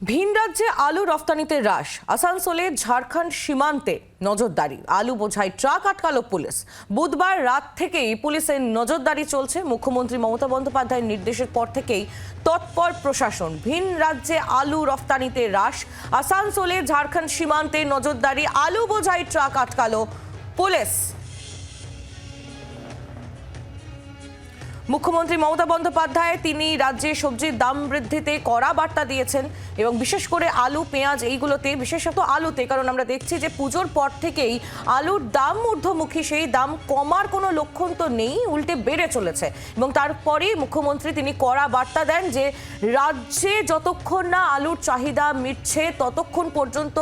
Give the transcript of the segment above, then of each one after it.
ভিন রাজ্যে আলু রফতানিতে হ্রাস। আসানসোলে ঝাড়খণ্ড সীমান্তে নজরদারি। আলু বোঝাই ট্রাক আটকালো পুলিশ। বুধবার রাত থেকেই পুলিশের নজরদারি চলছে। মুখ্যমন্ত্রী মমতা বন্দ্যোপাধ্যায়ের নির্দেশের পর থেকেই তৎপর প্রশাসন। ভিন রাজ্যে আলু রফতানিতে হ্রাস। আসানসোলে ঝাড়খণ্ড সীমান্তে নজরদারি। আলু বোঝাই ট্রাক আটকালো পুলিশ। মুখ্যমন্ত্রী মমতা বন্দ্যোপাধ্যায়, তিনি রাজ্যে সবজির দাম বৃদ্ধিতে কড়া বার্তা দিয়েছেন এবং বিশেষ করে আলু, পেঁয়াজ এইগুলোতে, বিশেষত আলুতে, কারণ আমরা দেখছি যে পুজোর পর থেকেই আলুর দাম ঊর্ধ্বমুখী, সেই দাম কমার কোনো লক্ষণ তো নেই, উল্টে বেড়ে চলেছে। এবং তারপরেই মুখ্যমন্ত্রী তিনি কড়া বার্তা দেন যে রাজ্যে যতক্ষণ না আলুর চাহিদা মিটছে, ততক্ষণ পর্যন্ত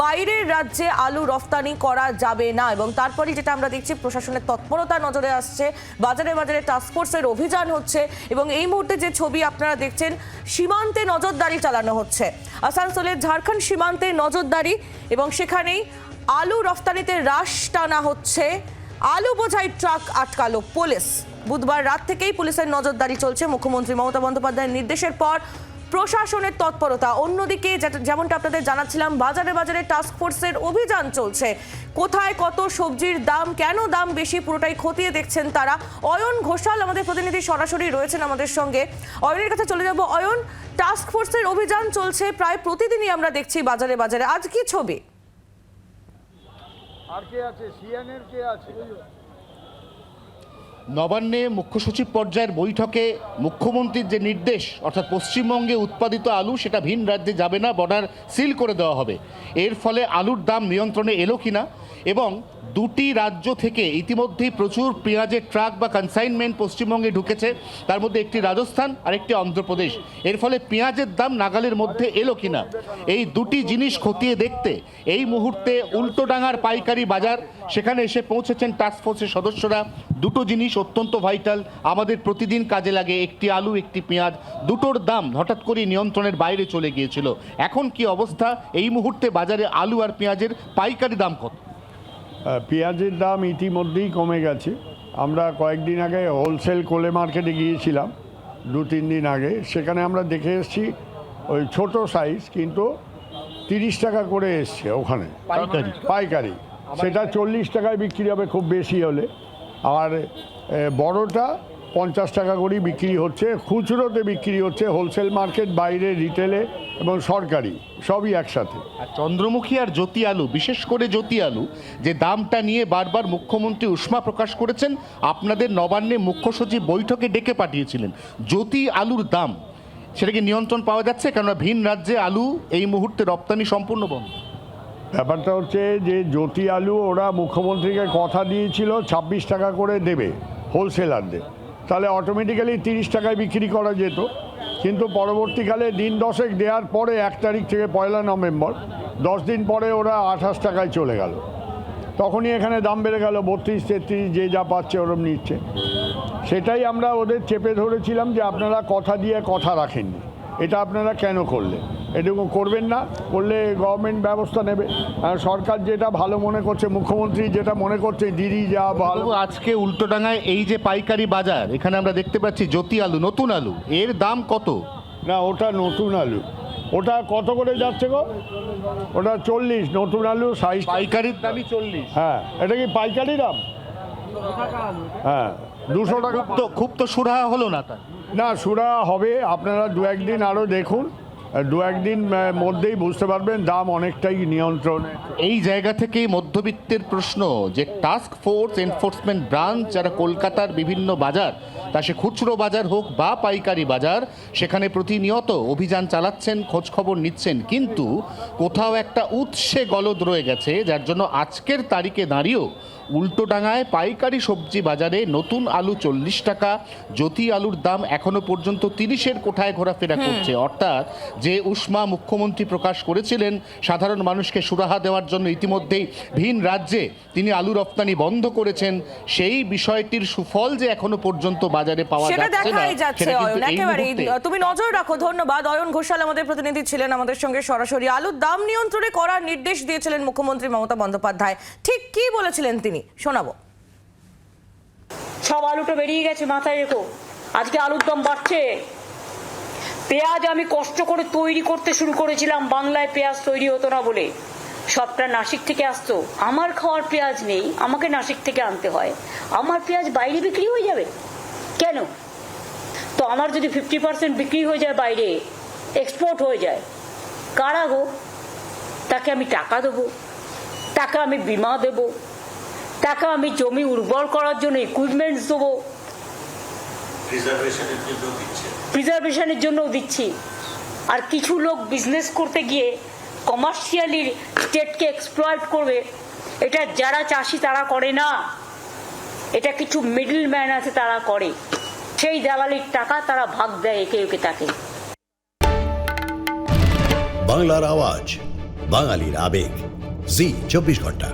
বাইরের রাজ্যে আলু রফতানি করা যাবে না। এবং তারপরেই যেটা আমরা দেখছি, প্রশাসনের তৎপরতা নজরে আসছে, বাজারে বাজারে টাস্কফোর্সের অভিযান হচ্ছে এবং এই মুহূর্তে যে ছবি আপনারা দেখছেন, সীমান্তে নজরদারি চালানো হচ্ছে। আসানসোলের ঝাড়খণ্ড সীমান্তে নজরদারি এবং সেখানেই আলু রফতানিতে হ্রাস টানা হচ্ছে। আলু বোঝাই ট্রাক আটকালো পুলিশ। বুধবার রাত থেকেই পুলিশের নজরদারি চলছে। মুখ্যমন্ত্রী মমতা বন্দ্যোপাধ্যায়ের নির্দেশের পর প্রশাসনের তৎপরতা। অন্যদিকে যেমনটা আপনাদের জানাচ্ছিলাম, বাজারে বাজারে টাস্ক ফোর্সের অভিযান চলছে। কোথায় কত সবজির দাম, কেন দাম বেশি, পুরোটাই খতিয়ে দেখছেন তারা। অয়ন ঘোষাল আমাদের প্রতিনিধি সরাসরি রয়েছেন আমাদের সঙ্গে। অয়নের কাছে চলে যাব। অয়ন টাস্ক ফোর্সের অভিযান চলছে, প্রায় প্রতিদিনই আমরা দেখছি বাজারে বাজারে। আজ কি ছবি? আর কে আছে? সিএনএর কে আছে? নবান্নে মুখ্য সচিব পর্যায়ের বৈঠকে মুখ্যমন্ত্রীর যে নির্দেশ, অর্থাৎ পশ্চিমবঙ্গে উৎপাদিত আলু, সেটা ভিন রাজ্যে যাবে না, বর্ডার সিল করে দেওয়া হবে। এর ফলে আলুর দাম নিয়ন্ত্রণে এলো কিনা এবং দুটি রাজ্য থেকে ইতিমধ্যেই প্রচুর পেঁয়াজের ট্রাক বা কনসাইনমেন্ট পশ্চিমবঙ্গে ঢুকেছে। তার মধ্যে একটি রাজস্থান আর একটি অন্ধ্রপ্রদেশ। এর ফলে পেঁয়াজের দাম নাগালের মধ্যে এলো কিনা এই দুটি জিনিস খতিয়ে দেখতে এই মুহূর্তে উল্টোডাঙার পাইকারি বাজার, সেখানে এসে পৌঁছেছেন টাস্কফোর্সের সদস্যরা। দুটো জিনিস অত্যন্ত ভাইটাল আমাদের প্রতিদিন কাজে লাগে একটি আলু একটি পেঁয়াজ দুটোর দাম হঠাৎ করে নিয়ন্ত্রণের বাইরে চলে গিয়েছিল। এখন কি অবস্থা? এই মুহূর্তে বাজারে আলু আর পেঁয়াজের পাইকারি দাম কত? পেঁয়াজের দাম ইতিমধ্যেই কমে গেছে। আমরা কয়েকদিন আগে হোলসেল কোলে মার্কেটে গিয়েছিলাম দু তিন দিন আগে। সেখানে আমরা দেখে এসেছি ওই ছোট সাইজ কিন্তু তিরিশ টাকা করে এসছে ওখানে। পাইকারি। পাইকারি। সেটা চল্লিশ টাকায় বিক্রি হবে খুব বেশি হলে। আর বড়টা পঞ্চাশ টাকা করেই বিক্রি হচ্ছে, খুচরোতে বিক্রি হচ্ছে হোলসেল মার্কেট বাইরে রিটেলে এবং সরকারি, সবই একসাথে। আর চন্দ্রমুখী আর জ্যোতি আলু, বিশেষ করে জ্যোতি আলু, যে দামটা নিয়ে বারবার মুখ্যমন্ত্রী উষ্মা প্রকাশ করেছেন, আপনাদের নবান্নে মুখ্য সচিব বৈঠকে ডেকে পাঠিয়েছিলেন। জ্যোতি আলুর দাম, সেটাকে নিয়ন্ত্রণ পাওয়া যাচ্ছে, কেননা ভিন রাজ্যে আলু এই মুহূর্তে রপ্তানি সম্পূর্ণ বন্ধ। ব্যাপারটা হচ্ছে যে জ্যোতি আলু ওরা মুখ্যমন্ত্রীকে কথা দিয়েছিল, ছাব্বিশ টাকা করে দেবে হোলসেলারদের। তাহলে অটোমেটিক্যালি তিরিশ টাকায় বিক্রি করা যেত। কিন্তু পরবর্তীকালে দিন দশেক দেওয়ার পরে এক তারিখ থেকে পয়লা নভেম্বর, দশ দিন পরে ওরা আঠাশ টাকায় চলে গেল। তখনই এখানে দাম বেড়ে গেল বত্রিশ, তেত্রিশ, যে যা পাচ্ছে ওরম নিচ্ছে। সেটাই আমরা ওদের চেপে ধরেছিলাম যে আপনারা কথা দিয়ে কথা রাখেননি। এটা আপনারা কেন করলেন? এটুকু করবেন না করলে গভর্নমেন্ট ব্যবস্থা নেবে। সরকার যেটা ভালো মনে করছে মুখ্যমন্ত্রী যেটা মনে করছে দিদি যা ভালো। আজকে উল্টোডাঙায় এই যে পাইকারি বাজার এখানে আমরা দেখতে পাচ্ছি জ্যোতি আলু নতুন আলু এর দাম কত? না ওটা নতুন আলু। ওটা কত করে যাচ্ছে গো? ওটা চল্লিশ নতুন আলু সাইজ পাইকারির দামই চল্লিশ। হ্যাঁ এটা কি পাইকারি দাম? হ্যাঁ। দুশো টাকা তো খুব তো সুরাহা হলো না তার। না সুরা হবে আপনারা দু একদিন আরও দেখুন। দু একদিন মধ্যেই বুঝতে পারবেন দাম অনেকটাই নিয়ন্ত্রণে। এই জায়গা থেকেই মধ্যবিত্তের প্রশ্ন যে টাস্ক ফোর্স এনফোর্সমেন্ট ব্রাঞ্চ যারা কলকাতার বিভিন্ন বাজার, তা সে খুচরো বাজার হোক বা পাইকারি বাজার, সেখানে প্রতিনিয়ত অভিযান চালাচ্ছেন খোঁজ খবর নিচ্ছেন। কিন্তু কোথাও একটা উৎসে গলদ রয়ে গেছে, যার জন্য আজকের তারিখে দাঁড়িয়েও উল্টোডাঙায় পাইকারি সবজি বাজারে নতুন আলু চল্লিশ টাকা জ্যোতি আলুর দাম এখনও পর্যন্ত তিরিশের কোঠায় ঘোরাফেরা করছে। অর্থাৎ যে উষ্মা মুখ্যমন্ত্রী প্রকাশ করেছিলেন সাধারণ মানুষকে সুরাহা দেওয়ার জন্য ইতিমধ্যেই ভিন রাজ্যে তিনি আলু রপ্তানি বন্ধ করেছেন। সেই বিষয়টির সুফল যে এখনও পর্যন্ত বাজারে পাওয়া যাচ্ছে না সেটা কিন্তু এই মুহূর্তে তুমি নজর রাখো ধন্যবাদ। অয়ন ঘোষাল আমাদের প্রতিনিধি ছিলেন আমাদের সঙ্গে সরাসরি। আলুর দাম নিয়ন্ত্রণে করার নির্দেশ দিয়েছিলেন মুখ্যমন্ত্রী মমতা বন্দ্যোপাধ্যায়। ঠিক কি বলেছিলেন তিনি? শোনাবো। সব আলুটা বেরিয়ে গেছে মাথায় রেখো। আজকে আলুর দাম বাড়ছে। পেঁয়াজ আমি কষ্ট করে তৈরি করতে শুরু করেছিলাম, বাংলায় পেঁয়াজ তৈরি হতো না বলে। সবটা নাসিক থেকে আসতো। আমার খাওয়ার পেঁয়াজ নেই, আমাকে নাসিক থেকে আনতে হয়। আমার পেঁয়াজ বাইরে বিক্রি হয়ে যাবে? কেন? তো আমার যদি ফিফটি পার্সেন্ট বিক্রি হয়ে যায় বাইরে এক্সপোর্ট হয়ে যায়, কারা গো? তাকে আমি টাকা দেবো টাকা আমি বিমা দেব টাকা আমি জমি উর্বর করার জন্য ইকুইপমেন্টস দেবো। রিজার্ভেশনের জন্য প্রিজার্ভেশনের জন্যও দিচ্ছি। আর কিছু লোক বিজনেস করতে গিয়ে কমার্শিয়ালি স্টেটকে এক্সপ্লয়েট করবে। এটা যারা চাষি তারা করে না। এটা কিছু মিডল ম্যান আছে তারা করে। সেই দালালির টাকা তারা ভাগ দেয় একে একে তাকে। বাংলার আওয়াজ বাঙালির আবেগ। জি চব্বিশ ঘণ্টা।